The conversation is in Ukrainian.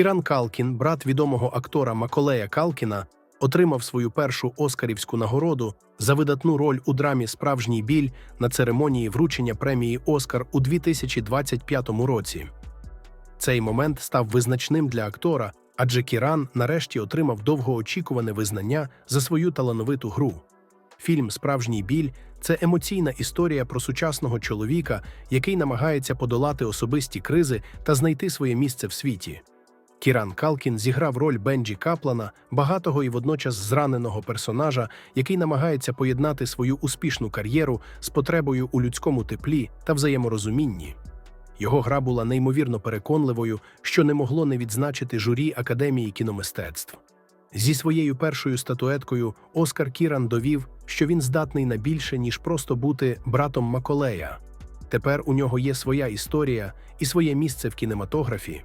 Кіран Калкін, брат відомого актора Маколея Калкіна, отримав свою першу оскарівську нагороду за видатну роль у драмі Справжній біль на церемонії вручення премії Оскар у 2025 році. Цей момент став визначним для актора, адже Кіран нарешті отримав довгоочікуване визнання за свою талановиту гру. Фільм Справжній біль це емоційна історія про сучасного чоловіка, який намагається подолати особисті кризи та знайти своє місце в світі. Кіран Калкін зіграв роль Бенджі Каплана, багатого і водночас зраненого персонажа, який намагається поєднати свою успішну кар'єру з потребою у людському теплі та взаєморозумінні. Його гра була неймовірно переконливою, що не могло не відзначити журі Академії кіномистецтв. Зі своєю першою статуеткою Оскар Кіран довів, що він здатний на більше, ніж просто бути братом Маколея. Тепер у нього є своя історія і своє місце в кінематографі,